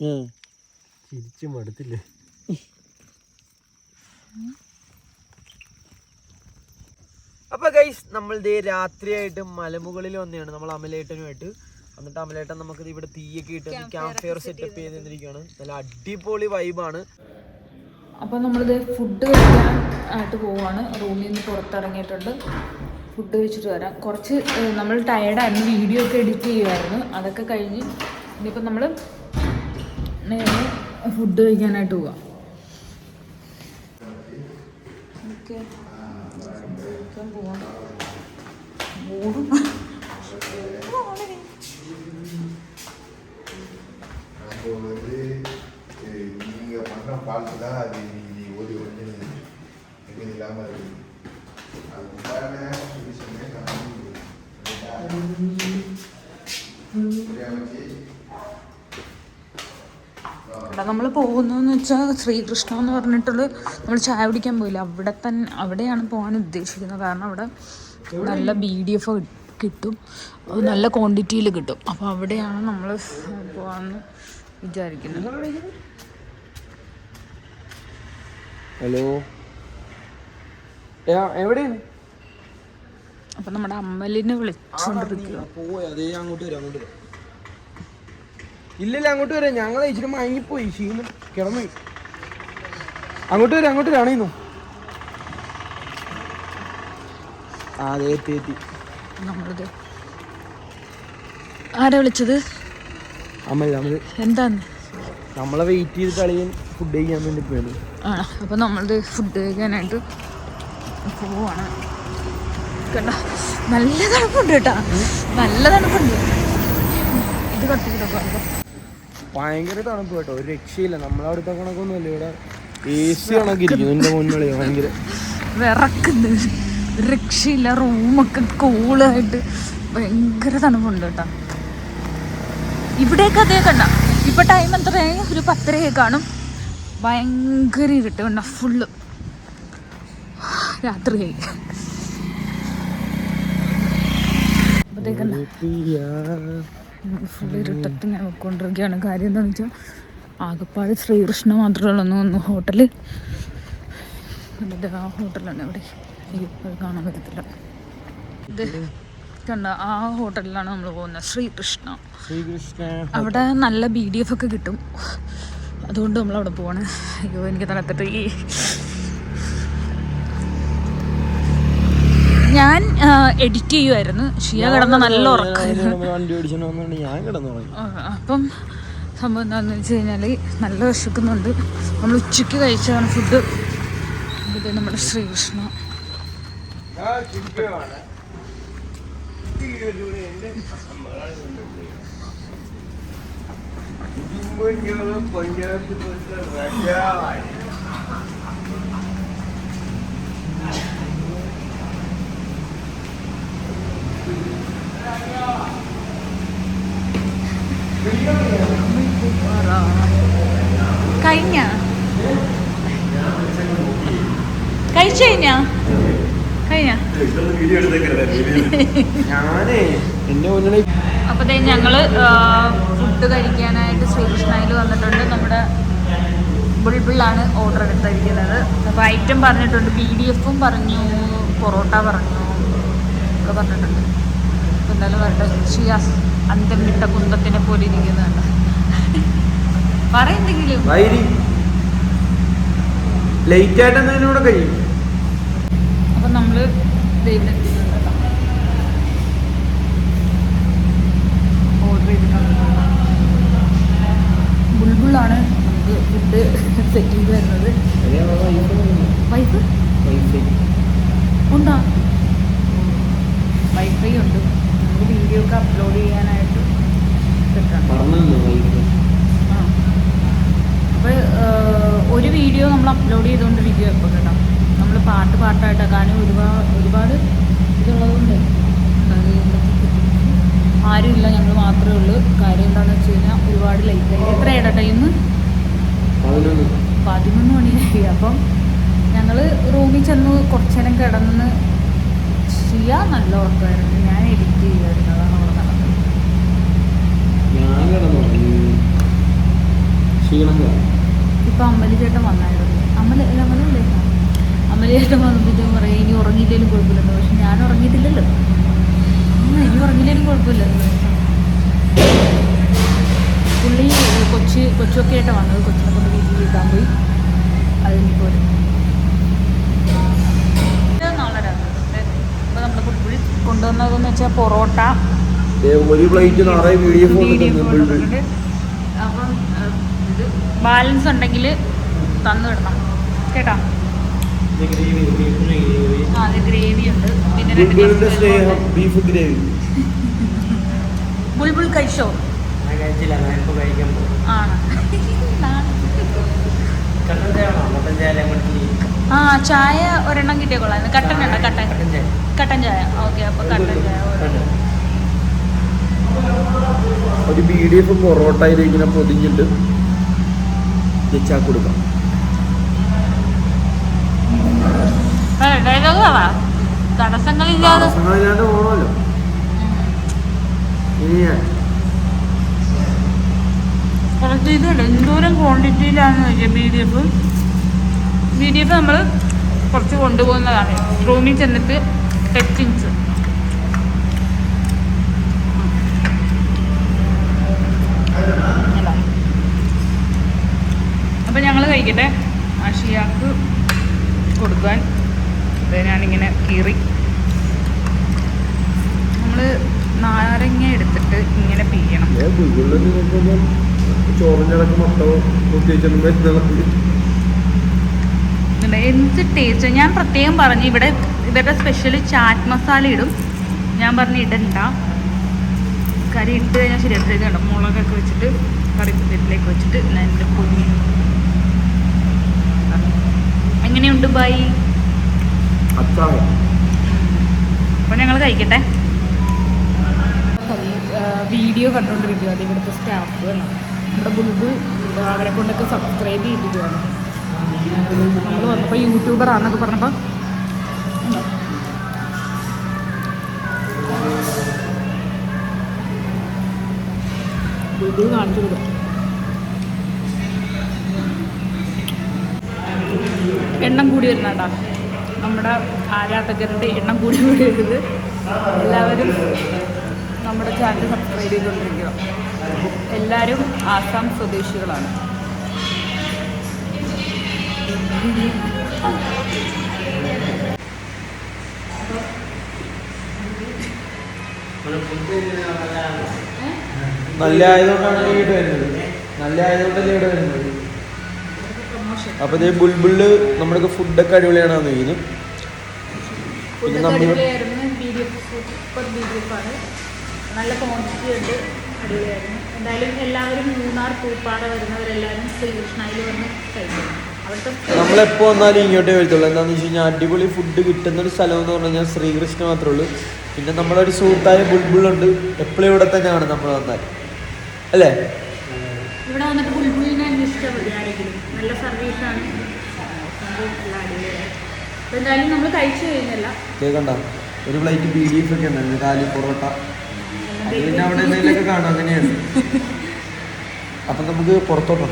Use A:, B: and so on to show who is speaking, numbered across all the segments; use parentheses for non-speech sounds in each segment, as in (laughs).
A: ചിരിച്ചു മടുത്തില്ലേ? അപ്പൊ ഗൈസ് നമ്മൾ ദേ രാത്രിയായിട്ട് മലമുകളിൽ വന്നെയാണ് നമ്മൾ അമലേട്ടനുമായിട്ട്. എന്നിട്ട് അമലേട്ടൻ നമുക്ക് ദേ ഇവിടെ തീയൊക്കെ ഇട്ട് ക്യാമ്പ് ഫയർ സെറ്റപ്പ് ചെയ്തിരിക്കുകയാണ് നല്ല അടിപൊളി വൈബാണ്
B: അപ്പോൾ നമ്മളിത് ഫുഡ് കഴിക്കാൻ ആയിട്ട് പോവാണ്. റൂമിൽ നിന്ന് പുറത്തിറങ്ങിയിട്ടുണ്ട്. ഫുഡ് കഴിച്ചിട്ട് വരാം. കുറച്ച് നമ്മൾ ടയർഡായിരുന്നു വീഡിയോ ഒക്കെ എഡിറ്റ് ചെയ്യുമായിരുന്നു അതൊക്കെ കഴിഞ്ഞ് ഇനിയിപ്പോൾ നമ്മൾ നേരെ ഫുഡ് കഴിക്കാനായിട്ട് പോവാം ഓക്കെ ഫുഡ് കഴിക്കാൻ പോവാം ഓടും
C: அப்போ வந்து அஹ், நீங்க பண்ண பால்ட்டு தான் அது நீ ஓடி வந்து எதுவும் இல்லாம இருக்கு அது உண்டான சொல்யூஷனே
B: ഇവിടെ നമ്മൾ പോകുന്നതെന്ന് വെച്ചാൽ ശ്രീകൃഷ്ണ എന്ന് പറഞ്ഞിട്ടുള്ള നമ്മൾ ചായ കുടിക്കാൻ പോയില്ല? അവിടെ തന്നെ അവിടെയാണ് പോകാൻ ഉദ്ദേശിക്കുന്നത്. കാരണം അവിടെ നല്ല ബി ഡി എഫ് കിട്ടും. അത് നല്ല ക്വാണ്ടിറ്റിയിൽ കിട്ടും. അപ്പോൾ അവിടെയാണ് നമ്മൾ പോകാമെന്ന് വിചാരിക്കുന്നത്.
A: ഹലോ എവിടെയാണ്?
B: അപ്പം നമ്മുടെ അമ്മലിനെ വിളിച്ചുകൊണ്ടിരിക്കുക
A: പോയി അതേ അങ്ങോട്ട് വരാം അങ്ങോട്ട് വരാം. ഇല്ലില്ല അങ്ങോട്ട് വരാം. ഞങ്ങൾ ഇച്ചിരി മയങ്ങിപ്പോയി. ക്ഷീണം കിടന്നു. അങ്ങോട്ട് വരാം അങ്ങോട്ട് വരാണേന്നു ആ അതെ എത്തി എത്തി.
B: നമ്മളിത്. ആരാ വിളിച്ചത്?
A: അമ്മ നമ്മൾ
B: എന്താന്ന്?
A: നമ്മളെ വെയിറ്റ് ചെയ്ത് കളിയാൻ ഫുഡ് കഴിക്കാൻ വേണ്ടി പോയത്.
B: ആ അപ്പോൾ നമ്മളത് ഫുഡ് കഴിക്കാനായിട്ട് പോവാണ്. കണ്ട? നല്ല തണുപ്പുണ്ട് കേട്ടാ. നല്ല തണുപ്പുണ്ട്. ഇത് കത്തിക്കിട്ടൊക്കെ
A: ഭയങ്കര തണുപ്പ് കേട്ടോ. ഒരു രക്ഷയില്ല. നമ്മളവിടുത്തെ കണക്കൊന്നുമല്ല. ഇവിടെ എ സി കണക്കിരിക്കുന്നു എന്റെ മുന്നിളി ഭയങ്കര.
B: വിറക്കുന്നു. രക്ഷയില്ല. റൂമൊക്കെ കൂളായിട്ട് ഭയങ്കര തണുപ്പുണ്ട് കേട്ടോ. ഇവിടേക്ക് അതേ കണ്ട. ഇപ്പൊ ടൈം എത്രയായി ഒരു പത്തരയൊക്കെ കാണും. ഭയങ്കര ഇരുട്ട് കണ്ട. ഫുള്ള് രാത്രിയായി. അപ്പോഴത്തേക്കണ്ട ഫുള്ള് ഇരുട്ടത്തിന് കൊണ്ടിരിക്കുകയാണ് കാര്യം എന്താണെന്ന് വെച്ചാൽ ആകപ്പാട് ശ്രീകൃഷ്ണ മാത്രമേ ഉള്ളൂ ഒന്ന് ഹോട്ടൽ. എന്നിട്ട് ആ ഹോട്ടലാണ് ഇവിടെ കാണാൻ പറ്റത്തില്ല. ഇത് കണ്ട ആ ഹോട്ടലിലാണ് നമ്മൾ പോകുന്നത്. ശ്രീകൃഷ്ണ.
A: ശ്രീകൃഷ്ണ
B: അവിടെ നല്ല ബി ഡി എഫ് ഒക്കെ കിട്ടും. അതുകൊണ്ട് നമ്മൾ അവിടെ പോവാണ്. അയ്യോ എനിക്ക് തണുത്തിട്ട് ഈ ഞാൻ എഡിറ്റ് ചെയ്യുമായിരുന്നു ഷിയ കിടന്ന നല്ല ഉറക്കമായിരുന്നു അപ്പം സംഭവം എന്താണെന്ന് വെച്ച് കഴിഞ്ഞാൽ നല്ല വിശക്കുന്നുണ്ട്. നമ്മൾ ഉച്ചയ്ക്ക് കഴിച്ചതാണ് ഫുഡ് ഇത് നമ്മുടെ ശ്രീകൃഷ്ണ. കഴിഞ്ഞ. കഴിച്ചു കഴിഞ്ഞ? കഴിഞ്ഞ? അപ്പൊ ഞങ്ങൾ ഫുഡ് കഴിക്കാനായിട്ട് ശ്രീകൃഷ്ണയിൽ വന്നിട്ടുണ്ട്. നമ്മുടെ ബുൾബിളാണ് ഓർഡർ എടുത്തിരിക്കുന്നത്. അപ്പോൾ ഐറ്റം പറഞ്ഞിട്ടുണ്ട്. പി ഡി എഫും പറഞ്ഞു പൊറോട്ട പറഞ്ഞു ഒക്കെ പറഞ്ഞിട്ടുണ്ട്. എന്തായാലും വരട്ടെ ഷിയാസ് അന്തം വിട്ട കുന്തത്തിനെ പോലെ ഇരിക്കുന്നുണ്ട് പറയെന്തെങ്കിലും
A: വൈരി. ലേറ്റ് ആയിട്ട് എന്തെങ്കിലും കൂടെ കഴിയും.
B: അപ്പം നമ്മൾ ദൈവം ഓർഡർ ചെയ്തിട്ടുണ്ട് ബുൾബുളാണ് നമുക്ക് ഫുഡ് സെറ്റ് ചെയ്ത് തരുന്നത്. വൈഫ് ഉണ്ടോ? വൈഫൈ ഉണ്ട്. നമുക്ക് വീഡിയോ ഒക്കെ അപ്ലോഡ് ചെയ്യാനായിട്ട് ആ. അപ്പോൾ ഒരു വീഡിയോ നമ്മൾ അപ്ലോഡ് ചെയ്തുകൊണ്ടിരിക്കുക ഇപ്പോൾ കേട്ടോ. നമ്മൾ പാട്ട് പാട്ടായിട്ട് കാരണം ഒരുപാട് ഒരുപാട് ഇതുള്ളതുകൊണ്ട് ആരും ആരുമില്ല ഞങ്ങൾ മാത്രമേ ഉള്ളൂ. കാര്യം എന്താണെന്ന് വെച്ച് കഴിഞ്ഞാൽ ഒരുപാട് ലൈക്ക് എത്ര ഇട ടൈം
A: പതിനൊന്ന്.
B: മണിയായി. അപ്പം ഞങ്ങൾ റൂമിൽ ചെന്ന് കുറച്ച് നേരം കിടന്ന് ചെയ്യാൻ നല്ല ഉറക്കമായിരുന്നു. ഞാൻ എഡിറ്റ് ഇപ്പൊ അമ്മലി ചേട്ടൻ വന്നായിരുന്നു അമ്മല അമ്മലല്ലേ അമ്മലി ചേട്ടൻ വന്നപ്പോഴത്തേക്കും പറയും ഇനി ഉറങ്ങിയില്ലേലും ഞാൻ ഉറങ്ങിയിട്ടില്ലല്ലോ ഇനി ഉറങ്ങിയില്ലേലും കുഴപ്പമില്ലെന്ന് പുള്ളി കൊച്ചി കൊച്ചൊക്കെ ആയിട്ടാണ് വന്നത് കൊച്ചിനെ കൊണ്ട് വീട്ടിൽ വീട്ടാൻ പോയി അതിന് കൊണ്ടുവന്നതെന്ന് വെച്ചാൽ പൊറോട്ട.
A: ഒരു പ്ലേറ്റ്
B: അപ്പം ഇത് ബാലൻസ് ഉണ്ടെങ്കിൽ തന്നു വിടണം. കേട്ടോ? ഗ്രേവി ഉണ്ട്. പിന്നെ.
A: Beef gravy.
B: ബുൾബുൾ കഴിച്ചോ? ആണ്. ആ ചായ ഒരെണ്ണം കിട്ടിയ കൊള്ളാം കട്ടൻ വേണ്ട കട്ടൻ. കട്ടൻ ചായ. ഓക്കെ അപ്പൊ കട്ടൻ ചായ.
A: ഒരു ബി ഡി എഫ് പൊറോട്ടയിൽ ഇങ്ങനെ പൊതിഞ്ഞിട്ട് വെച്ചാൽ കൊടുക്കാം.
B: തടസ്സങ്ങളില്ലാതെ.
A: പോകണമല്ലോ
B: കുറച്ച് ഇതുണ്ട്. എന്തോരം ക്വാണ്ടിറ്റിയിലാണെന്ന് വെച്ചാൽ ബി ഡി എഫ് ബി നമ്മൾ കുറച്ച് കൊണ്ടുപോകുന്നതാണ്. റൂമിൽ ചെന്നിട്ട് ടെച്ചിങ്സ് അപ്പം ഞങ്ങൾ കഴിക്കട്ടെ. അഷിയാക്ക് കൊടുക്കാൻ. ഞാനിങ്ങനെ കീറി. നമ്മൾ നാരങ്ങ എടുത്തിട്ട് ഇങ്ങനെ പിഴിയണം
A: ഗൂഗിളിൽ നോക്കുമ്പോൾ ചോറിഞ്ഞടക്ക് മുട്ട കുത്തി വെച്ചിട്ട് വരുന്നത്
B: ഉണ്ട്. എന്ത് ടേസ്റ്റ് ഞാൻ പ്രത്യേകം പറഞ്ഞു ഇവിടെ ഇവരുടെ സ്പെഷ്യൽ ചാറ്റ് മസാല ഇടും. ഞാൻ പറഞ്ഞു ഇടണ്ട. കറി ഇട്ട് കഴിഞ്ഞാൽ ശരിയായിട്ട് കണ്ടോ? മുളകൊക്കെ വെച്ചിട്ട് കറി വീട്ടിലേക്ക് വെച്ചിട്ട് എന്റെ പൊന്നി എങ്ങനെയുണ്ട് ബൈ? അപ്പൊ ഞങ്ങൾ കഴിക്കട്ടെ. വീഡിയോ കണ്ടുകൊണ്ടിരിക്കുകയാണ് ഇവിടുത്തെ സ്റ്റാഫ് നമ്മുടെ ബുൾബുൾ അവരെ കൊണ്ടൊക്കെ സബ്സ്ക്രൈബ് ചെയ്തിരിക്കുകയാണ് നമ്മൾ വന്നപ്പോൾ യൂട്യൂബർ ആണെന്നൊക്കെ പറഞ്ഞപ്പോൾ? ബുൾബുൾ കാണിച്ചു കൊടുക്കും എണ്ണം കൂടി വരുന്നുണ്ടാ നമ്മുടെ ആരാധകരുടെ എണ്ണം കൂടി കൂടി വരുന്നത്. എല്ലാവരും നമ്മുടെ ചാനൽ സബ്സ്ക്രൈബ് ചെയ്തുകൊണ്ടിരിക്കുക. എല്ലാവരും ആസാം സ്വദേശികളാണ്.
A: നല്ല ആയതുകൊണ്ടാണ് ഇവിടെ വരുന്നത്. നല്ല ആയതുകൊണ്ടല്ലേ ഇവിടെ വരുന്നത്. അപ്പൊ ഇതേ ബുൾബുള്ള് നമ്മുടെ ഫുഡൊക്കെ അടിപൊളിയാണ് തോന്നുന്നു. പിന്നെ നമ്മൾ
B: നല്ല ക്വാണ്ടിറ്റി ഉണ്ട്. അടിപൊളിയായിരുന്നു. എന്തായാലും എല്ലാവരും മൂന്നാർ പൂപ്പാട വരുന്നവരെല്ലാവരും ശ്രീകൃഷ്ണയിൽ വന്ന് കഴിക്കണം.
A: നമ്മളെപ്പോ വന്നാലും ഇങ്ങോട്ടേ വരത്തുള്ളൂ. എന്താന്ന് വെച്ച് കഴിഞ്ഞാൽ അടിപൊളി ഫുഡ് കിട്ടുന്ന ഒരു സ്ഥലം എന്ന് പറഞ്ഞു കഴിഞ്ഞാൽ ശ്രീകൃഷ്ണ മാത്രമേ ഉള്ളൂ. പിന്നെ നമ്മുടെ ഒരു സുഹൃത്തായ ബുൾബുളുണ്ട് എപ്പോഴും ഇവിടെ തന്നെയാണ് നമ്മൾ വന്നാൽ. അല്ലേ?
B: ഇവിടെ വന്നിട്ട് ബുൾബുളിനെ അന്വേഷിച്ചാൽ മതി ആരെങ്കിലും. നല്ല സർവീസാണ് എന്തായാലും നമ്മൾ കഴിച്ചു കഴിഞ്ഞല്ല.
A: ഇതേ കണ്ട? ഒരു പ്ലേറ്റ് ബി ഡി എഫ് ഒക്കെ ഉണ്ടായിരുന്നു. കാലി പൊറോട്ട. പിന്നെ അവിടെ എന്തെങ്കിലുമൊക്കെ കാണാം. അങ്ങനെയാണ്. (laughs) അപ്പൊ നമുക്ക് പുറത്തോട്ടോ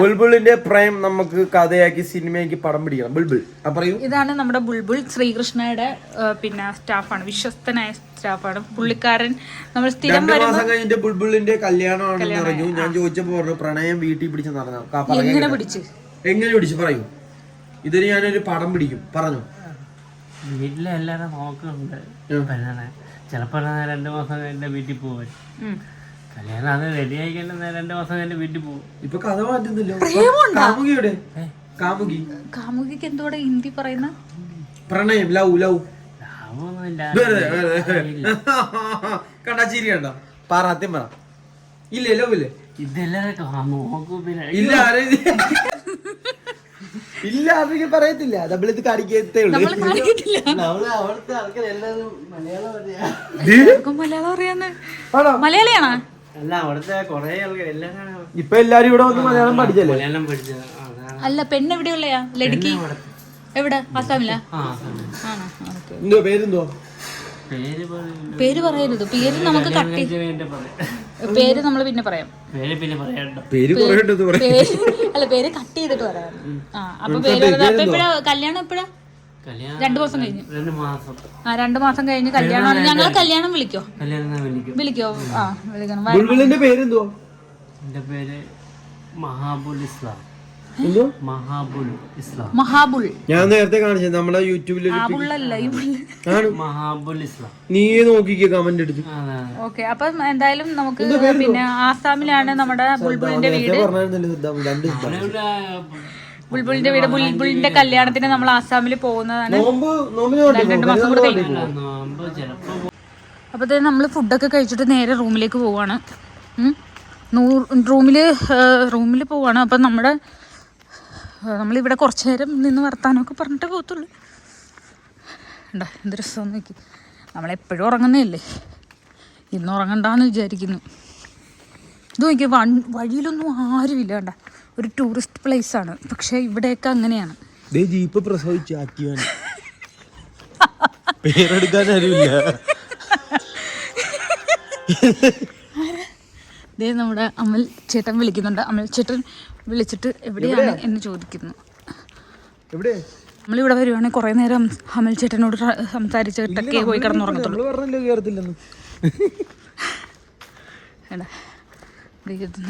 A: ബുൾബുളിന്റെ പ്രേം നമുക്ക് കഥയാക്കി സിനിമയാക്കി പടം പിടിക്കണം. ബുൾബുൾ. പറയൂ.
B: ഇതാണ് നമ്മുടെ ബുൾബുൾ. ശ്രീകൃഷ്ണയുടെ പിന്നെ സ്റ്റാഫാണ്. വിശ്വസ്തനായ സ്റ്റാഫാണ്. പുള്ളിക്കാരൻ നമ്മൾ സ്ഥിരം വരുമ്പോൾ
A: മാസം കഴിഞ്ഞിട്ട് ബുൾബുളിന്റെ കല്യാണമാണെന്ന് പറഞ്ഞു. ഞാൻ ചോദിച്ചപ്പോ പറഞ്ഞു പ്രണയം വീട്ടിൽ പിടിച്ച് നടന്നു
B: എങ്ങനെ. പിടിച്ച്?
A: എങ്ങനെ പിടിച്ച്? പറയൂ. ഇതിന് ഞാനൊരു പടം പിടിക്കും. പറഞ്ഞു.
D: വീട്ടിലെ എല്ലാവരും നോക്കുന്നുണ്ട് ചിലപ്പോ രണ്ടു മാസം കഴിഞ്ഞ വീട്ടിൽ പോകും
B: ഉം.
D: കല്യാണം അത് റെഡി ആയി രണ്ട് മാസം കഴിഞ്ഞ വീട്ടിൽ പോകും
A: ഇപ്പൊ കഥ മാറ്റുന്നില്ലോ. കാമുകിയുടെ? കാമുകി.
B: കാമുകിക്ക് എന്തോടെ ഹിന്ദി പറയുന്ന?
A: പ്രണയം ലവ് ലവ്.
D: ലാഭമൊന്നുമില്ല
A: വെറുതെ, വെറുതെ. കണ്ടാ ചിരി കണ്ട? പറ ആദ്യം പറ. ഇല്ലേ ലവ് ഇല്ലേ?
D: ഇതെല്ലാവരും നോക്കൂ പിന്നെ.
A: ഇല്ല ആരെ- ഇല്ല അതൊക്കെ പറയത്തില്ല. നമ്മളിത് കാണിക്കത്തേ ഉള്ളൂ.
B: നമ്മൾ
D: മലയാളം പറയാ
B: ആർക്കും മലയാളം അറിയാന്ന്. മലയാളിയാണോ?
A: ഇപ്പൊ എല്ലാരും ഇവിടെ വന്ന് മലയാളം പഠിച്ചല്ലേ?
B: അല്ല പെണ്ണ് എവിടെയുള്ളയാ? ലടുക്കി എവിടെ? ആസാമിലാ?
D: ആ
B: ആണോ? ഓക്കെ.
A: എന്തോ പേരെന്തോ
D: പേര്
B: പറയരുത്. പേര് നമുക്ക് കട്ടി. പേര് നമ്മൾ പിന്നെ പറയാം.
D: പേര്
B: അല്ല പേര് കട്ട് ചെയ്തിട്ട് പറയാം. ആ അപ്പൊ പേര് അപ്പൊ എപ്പോഴാ കല്യാണം എപ്പോഴാ? രണ്ടു മാസം കഴിഞ്ഞു. ആ രണ്ടു മാസം കഴിഞ്ഞ് കല്യാണം. ഞങ്ങൾ കല്യാണം വിളിക്കോ?
D: വിളിക്കും.
B: വിളിക്കോ? ആ വിളിക്കണം.
A: ബുൾബുളിന്റെ പേരെന്തോ
D: എന്റെ പേര് മഹാബുൽ ഇസ്ലാം. മഹാബുൽ ഇസ്ലാം.
B: മഹാബുൽ.
A: ഞാൻ നേരത്തെ കാണിച്ചത് നമ്മളെ യൂട്യൂബിൽ
D: മഹാബുൽ ഇസ്ലാം.
A: നീ നോക്കിക്കോ കമന്റ് എടുത്തു.
B: ഓക്കെ അപ്പൊ എന്തായാലും നമുക്ക് പിന്നെ ആസാമിലാണ് നമ്മുടെ ബുൾബുളിന്റെ വീട്. ബുൾബുളിന്റെ വീട് ബുൾബുളിന്റെ കല്യാണത്തിന് നമ്മൾ ആസാമിൽ പോകുന്നതാണ്. രണ്ട് മാസം കൂടെ കഴിഞ്ഞു.
D: തന്നെ
B: അപ്പോൾ നമ്മൾ ഫുഡൊക്കെ കഴിച്ചിട്ട് നേരെ റൂമിലേക്ക് പോവാണ്. റൂമിൽ റൂമിൽ പോവാണ്. അപ്പം നമ്മുടെ നമ്മളിവിടെ കുറച്ച് നേരം നിന്ന് വർത്താനൊക്കെ പറഞ്ഞിട്ടേ പോകത്തുള്ളൂ. ഉണ്ടാ എന്ത് രസം നോക്കി. നമ്മളെപ്പോഴും ഉറങ്ങുന്നതല്ലേ? ഇന്ന് ഉറങ്ങണ്ടെന്ന് വിചാരിക്കുന്നു. ഇത് നോക്കി വൺ വഴിയിലൊന്നും ആരുമില്ല കണ്ട. ഒരു ടൂറിസ്റ്റ് പ്ലേസ് ആണ്. പക്ഷേ ഇവിടെയൊക്കെ അങ്ങനെയാണ്.
A: ജീപ്പ് പ്രസവിച്ചു പേരെടുക്കാൻ
B: ദേ നമ്മുടെ അമൽ ചേട്ടൻ വിളിക്കുന്നുണ്ട്. അമൽ ചേട്ടൻ വിളിച്ചിട്ട് എവിടെയാണ് എന്ന് ചോദിക്കുന്നു. നമ്മളിവിടെ വരുവാണെങ്കിൽ കുറേ നേരം അമൽ ചേട്ടനോട് സംസാരിച്ചിട്ടൊക്കെ പോയി കിടന്നുറങ്ങത്തുള്ളൂ.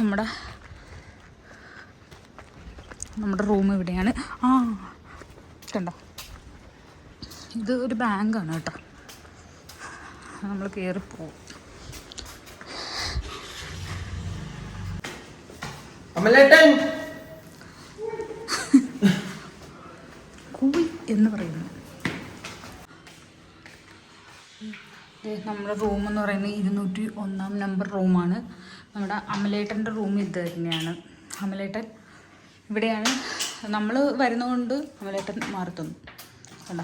B: നമ്മുടെ നമ്മുടെ റൂം ഇവിടെയാണ്. ആ കണ്ടോ? ഇത് ഒരു ബാങ്കാണ് കേട്ടോ. നമ്മൾ കയറി പോകും
A: അമലേട്ടൻ!
B: കൂയി എന്ന് പറയുന്നു. നമ്മുടെ റൂം എന്ന് പറയുന്നത് ഇരുന്നൂറ്റി ഒന്നാം നമ്പർ റൂമാണ് നമ്മുടെ അമലേട്ടന്റെ റൂം ഇത് തന്നെയാണ്. അമലേട്ടൻ ഇവിടെയാണ്. നമ്മൾ വരുന്നതുകൊണ്ട് അമലേട്ടൻ മാറത്തുന്നു. തന്നു കണ്ട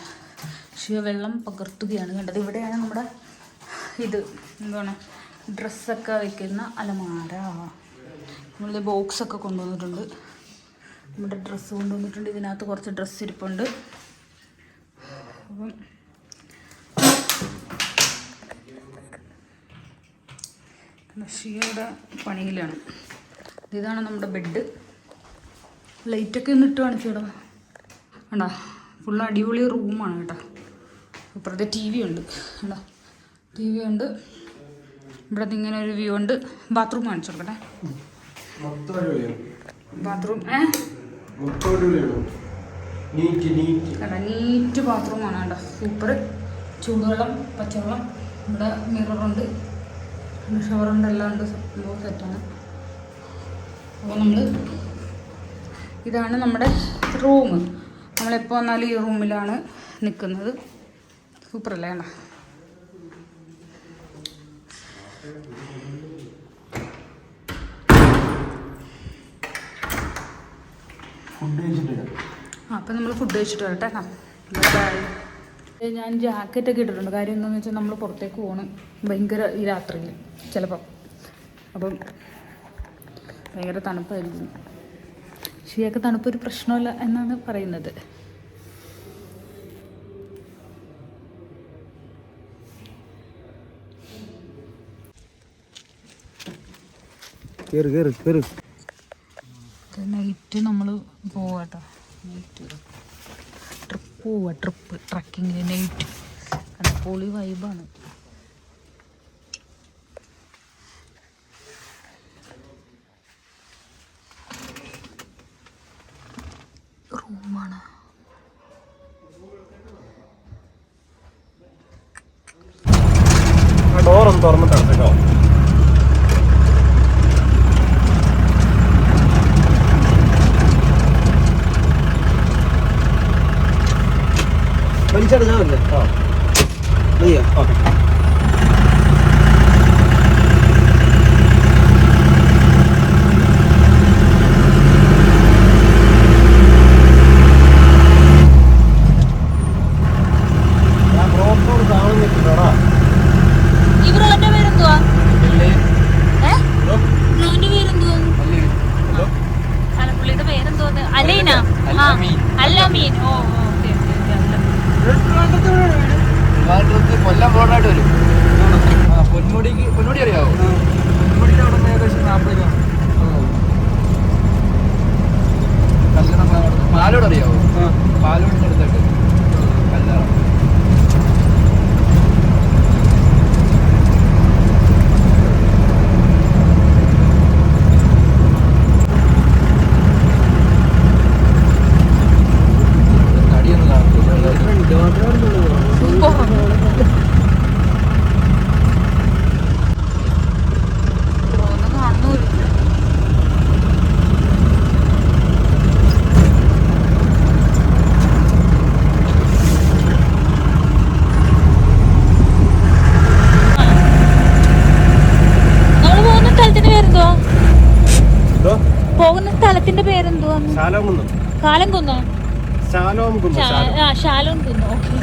B: ശിവവെള്ളം പകർത്തുകയാണ് കണ്ടത്. ഇവിടെയാണ് നമ്മുടെ ഇത് എന്താണ് ഡ്രസ്സൊക്കെ വെക്കുന്ന അലമാര. നമ്മളിത് ബോക്സൊക്കെ കൊണ്ടുവന്നിട്ടുണ്ട്. നമ്മുടെ ഡ്രസ്സ് കൊണ്ടുവന്നിട്ടുണ്ട്. ഇതിനകത്ത് കുറച്ച് ഡ്രസ്സ് ഇരിപ്പുണ്ട്. അപ്പം ഷിയുടെ പണിയിലാണ്. ഇതാണ് നമ്മുടെ ബെഡ്. ലൈറ്റൊക്കെ ഒന്ന് ഇട്ട് കാണിച്ചോടാ കണ്ടാ? ഫുൾ അടിപൊളി റൂമാണ് കേട്ടോ. ഇപ്പുറത്തെ ടി വി ഉണ്ട്. കേട്ടോ ടി വി ഉണ്ട്. ഇവിടെ ഇങ്ങനെ ഒരു വ്യൂ ഉണ്ട്. ബാത്റൂം കാണിച്ചു കൊടുക്കട്ടെ. ബാത്റൂം ഏ?
A: നീറ്റ്
B: ബാത്റൂമാണ് കേട്ടോ. സൂപ്പർ ചൂടുവെള്ളം പച്ചവെള്ളം. ഇവിടെ മിററുണ്ട് ഷവറുണ്ട് എല്ലാം ഉണ്ട്. സെറ്റാണ് അപ്പോൾ നമ്മൾ ഇതാണ് നമ്മുടെ റൂം. നമ്മളെപ്പോൾ വന്നാലും ഈ റൂമിലാണ് നിൽക്കുന്നത് സൂപ്പർ അല്ലേ അപ്പം നമ്മൾ ഫുഡ് കഴിച്ചിട്ട് വരട്ടെ ഞാൻ ജാക്കറ്റൊക്കെ ഇട്ടിട്ടുണ്ട്. കാര്യം എന്താണെന്ന് വെച്ചാൽ നമ്മൾ പുറത്തേക്ക് പോകണം ഭയങ്കര ഈ രാത്രിയിൽ ചിലപ്പം. അപ്പം ഭയങ്കര തണുപ്പായിരിക്കും. ഷിയൊക്കെ തണുപ്പൊരു പ്രശ്നമല്ല എന്നാണ് പറയുന്നത്. നൈറ്റ് നമ്മൾ പോവാട്ടോ നൈറ്റ് ട്രിപ്പ് പോവാ ട്രിപ്പ് ട്രക്കിങ്ങിന് നൈറ്റ് പൊളി വൈബാണ് റൂമാണ്
A: ഡോറൊന്ന് തുറന്നിട്ടാണ് കേട്ടോ. വലിച്ചടഞ്ഞാവല്ലേ ആ. അയ്യോ ഓക്കെ.
B: ഓ ഓക്കെ ഓക്കെ
A: ട്രിവാൻഡ്രത്ത് കൊല്ലം റോഡായിട്ട് വരും. ആ പൊന്മുടിക്ക് പൊന്മുടി അറിയാവോ? പൊന്മുടിയുടെ അവിടെ നിന്ന് ഏകദേശം നാൽപ്പത് കിലോമീറ്റർ. കല്ലറ പാലോട് അറിയാവോ? പാലോടിന്റെ അടുത്തായിട്ട്
B: പേരെന്തുവാ
D: ശാലോം
B: കാലം കുന്നോ?
D: ശാലോം കുന്നു
B: ശാ- ആ ശാലോം കുന്നോ ഓക്കെ.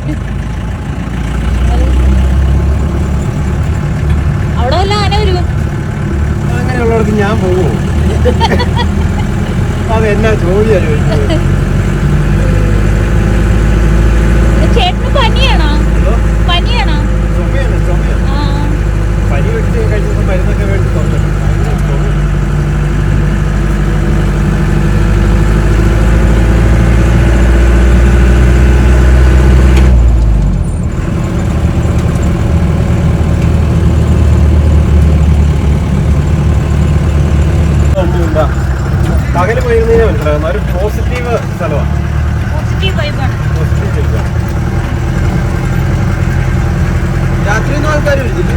B: അവിടെ വല്ല ആന വരുമോ
D: അങ്ങനെയുള്ളവർക്ക് ഞാൻ പോകുമോ അത് എന്നാ ചോദ്യം
B: ചേട്ടന് പനിയാണോ? പനിയാണോ?
D: പനി വെച്ച് കഴിഞ്ഞ ദിവസം മരുന്നൊക്കെ വേണ്ടി തുറന്നിട്ട് ഭയങ്കര ചുമ. ഒന്നുമില്ല പകൽ പോയിരുന്നതിനെ മനസ്സിലാകുന്ന ഒരു പോസിറ്റീവ് സ്ഥലമാണ്
B: പോസിറ്റീവ് വൈബാണ്
D: പോസിറ്റീവ്
A: രാത്രിയൊന്നും ആൾക്കാർ വരില്ല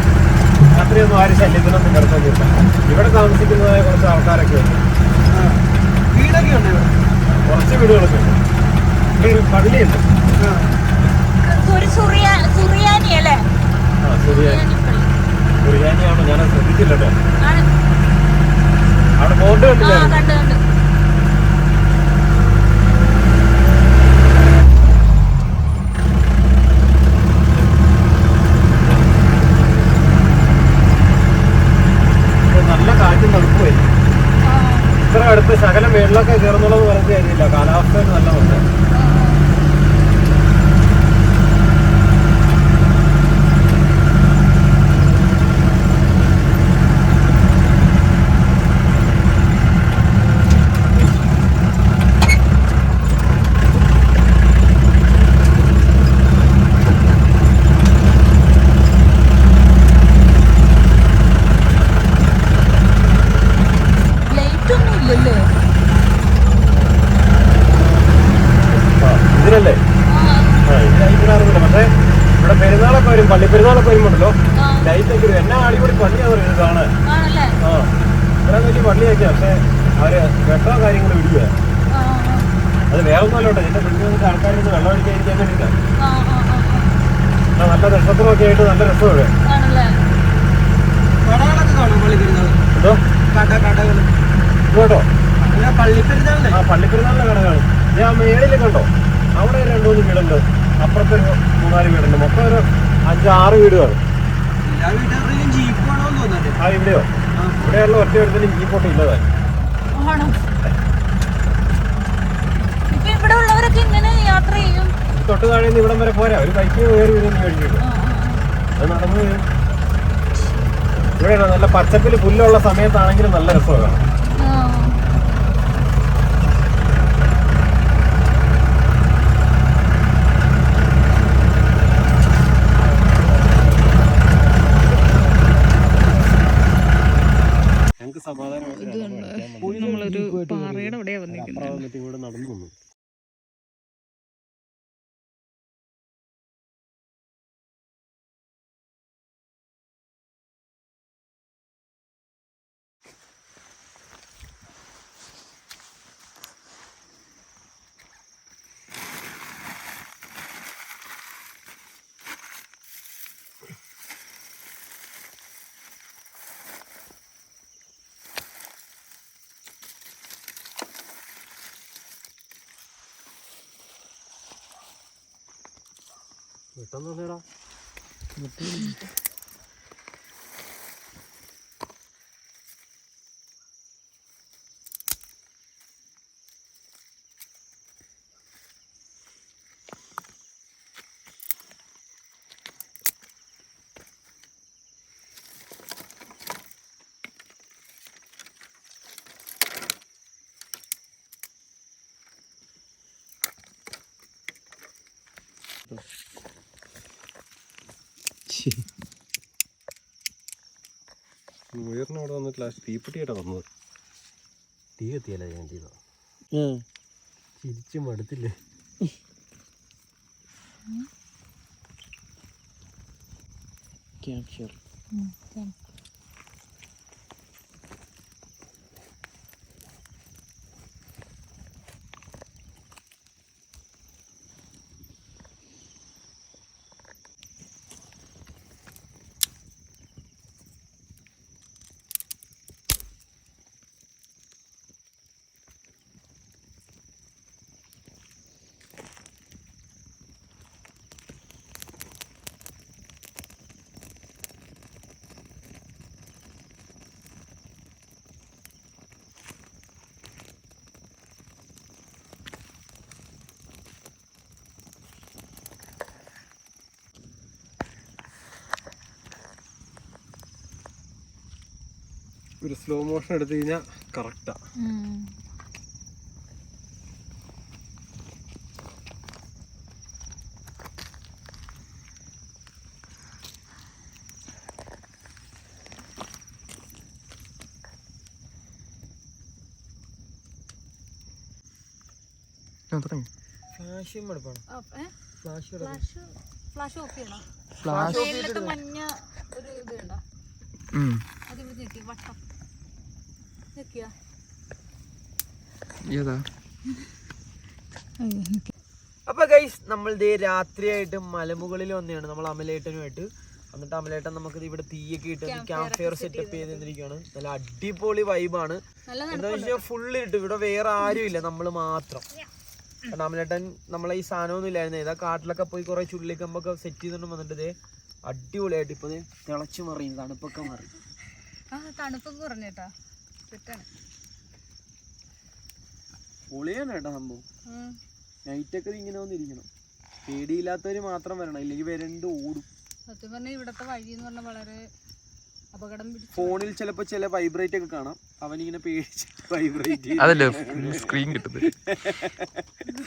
D: രാത്രിയൊന്നും ആരും ശല്യത്തിനൊന്നും കിടത്തൊന്നുമില്ല ഇവിടെ താമസിക്കുന്നതായ കുറച്ച് ആൾക്കാരൊക്കെ ഉണ്ട്
A: വീടൊക്കെ ഉണ്ട് ഇവിടെ
D: കുറച്ച് വീടുകളൊക്കെ ഉണ്ട് ഇവിടെ ഒരു പള്ളിയുണ്ട്
B: ഒരു സുറിയാ സുറിയാനി അല്ലേ
D: ആ സുറിയാനി സുറിയാനിയാണോ ഞാൻ ശ്രദ്ധിച്ചില്ല കേട്ടോ. അവിടെ ബോർഡ് കണ്ടില്ല
B: കണ്ട് കണ്ട്.
D: നല്ല കാറ്റും തണുപ്പുമായി
B: ആ,
D: ഇത്ര അടുത്ത് ശകല മേളിലൊക്കെ കയറുന്നുള്ളത് പറഞ്ഞ കാര്യമില്ല. കാലാവസ്ഥ നല്ല ഉണ്ട്
B: ആ, ആ. ലൈറ്റ് ഒന്നും ഇല്ലല്ലേ
D: ആ, ഇതിനല്ലേ
B: ആ,
D: ആ ഇത് ഇതിനറിയില്ല പക്ഷേ ഇവിടെ പെരുന്നാളൊക്കെ വരും പള്ളി പെരുന്നാളൊക്കെ വരുമ്പോണ്ടല്ലോ
B: ആ,
D: ലൈറ്റ് ഒക്കെ വരും എന്നാ അടിപൊളി പള്ളിയാണ് പറയുന്നത് കാണാൻ
B: ആണല്ലേ
D: ആ ഇത്രയും വലിയ പള്ളിയൊക്കെ പക്ഷേ അവർ വെട്ടോ കാര്യങ്ങൾ വിടുക
B: ആ, ആ,
D: അത് വേറെ ഒന്നുമല്ല കേട്ടോ ഇതിന്റെ പിന്നിൽ നിന്നിട്ട് ആൾക്കാർ ഇത് വെള്ളം അടിക്കാതിരിക്കാൻ വേണ്ടിയിട്ടാണ്
B: ആ, ആ, ആ,
D: ആ, നല്ല നക്ഷത്രമൊക്കെ
B: ആ. ആണല്ലേ?
A: കടകളൊക്കെ കാണും പള്ളി പെരുന്നാൾ കട കടകൾ
D: കേട്ടോ
A: പള്ളിപ്പെരുന്നാളിന്റെ പള്ളി പെരുന്നാളിന്റെ
D: ആ പള്ളിപ്പെരുന്നാളിലെ കട കാണും ഞാൻ മേളിൽ കണ്ടോ? അവിടെ രണ്ടു മൂന്ന് വീടുണ്ട്. അപ്പുറത്തെ ഒരു മൂന്നാൽ വീടുണ്ട്. മൊത്തം ഒരു അഞ്ചാറ് വീട് കാണും
A: എല്ലാ വീട്ടുകാരുടെയും ജീപ്പ് വേണമെന്ന് തോന്നുന്നുണ്ട്.
D: ആ ഇവിടെയോ? ഇവിടെയുള്ള ഒറ്റ വീടത്തിലും ജീപ്പോട്ട് ഇല്ലതായി
B: ഇവിടെ
D: തൊട്ട് താഴെ നിന്ന് ഇവിടം വരെ പോരാ. ഒരു ബൈക്ക് കയറി വരും. മേടിച്ചിട്ട് നടന്നു ഇവിടെയാണ് നല്ല പച്ചപ്പിൽ പുല്ലുള്ള സമയത്താണെങ്കിലും നല്ല രസമാണ്.
B: നമ്മളൊരു പാറയുടെ അവിടെയാ
D: അപ്പുറം
B: വന്നിരിക്കുന്നത്
D: വന്നിട്ട് ഉയർന്ന അവിടെ വന്നിട്ടില്ല. ലാസ്റ്റ് വന്നത്. തീ കത്തിയല്ല ഞാൻ ചെയ്തോ ചിരിച്ചു മടുത്തില്ലേ?
A: ക്യാപ്ചർ
D: ഒരു സ്ലോ മോഷൻ എടുത്തു കഴിഞ്ഞാൽ കറക്റ്റാ
A: ഫ്ലാഷും ഫ്ലാഷ്
B: ഫ്ലാഷ് ഫ്ലാഷ് ഓഫ് ചെയ്യണം?
A: ഫ്ലാഷ്
B: മഞ്ഞ ഒരു ഇത് ഉണ്ടോ വട്ടം ഞെക്കിയാ
A: അപ്പൊ ഗൈസ് നമ്മൾ ഇതേ രാത്രിയായിട്ട് മലമുകളിൽ വന്നെയാണ്. നമ്മൾ അമലേട്ടനുമായിട്ട്. എന്നിട്ട് അമലേട്ടൻ നമുക്ക് ഇവിടെ തീയൊക്കെ ഇട്ട് ക്യാമ്പ് ഫയർ സെറ്റപ്പ് ചെയ്തിരിക്കുകയാണ് നല്ല അടിപൊളി വൈബാണ്
B: നല്ല
A: എന്താ വെച്ചാൽ ഫുള്ള് ഇട്ട് ഇവിടെ വേറെ ആരും ഇല്ല നമ്മൾ മാത്രം കാരണം അമലേട്ടൻ നമ്മളെ ഈ സാധനമൊന്നും ഇല്ലായിരുന്നു. ഏതാ കാട്ടിലൊക്കെ പോയി കുറെ ചുള്ളിക്കമ്പൊക്കെ സെറ്റ് ചെയ്തോണ്ട് വന്നിട്ട് ഇതേ അടിപൊളിയായിട്ട് ഇപ്പൊ ദേ തിളച്ചു മറിയും തണുപ്പൊക്കെ മാറി.
B: ആ തണുപ്പൊക്കെ കുറഞ്ഞേട്ടാ. സെറ്റാണ്
A: പൊളിയാണ് കേട്ടോ സംഭവം. നൈറ്റൊക്കെ ഇങ്ങനെ വന്നിരിക്കണം. പേടിയില്ലാത്തവര് മാത്രം വരണം. ഇല്ലെങ്കിൽ വരണ്ട് ഓടും.
B: സത്യം പറഞ്ഞാൽ ഇവിടത്തെ വഴി എന്ന് പറഞ്ഞാൽ വളരെ അപകടം പിടിച്ച
A: ഫോണിൽ ചിലപ്പോ ചില വൈബ്രേറ്റ് ഒക്കെ കാണാം. അവനിങ്ങനെ പേടിച്ച് വൈബ്രേറ്റ് (laughs)
E: അതല്ലേ സ്ക്രീൻ കിട്ടുന്നത്. (laughs)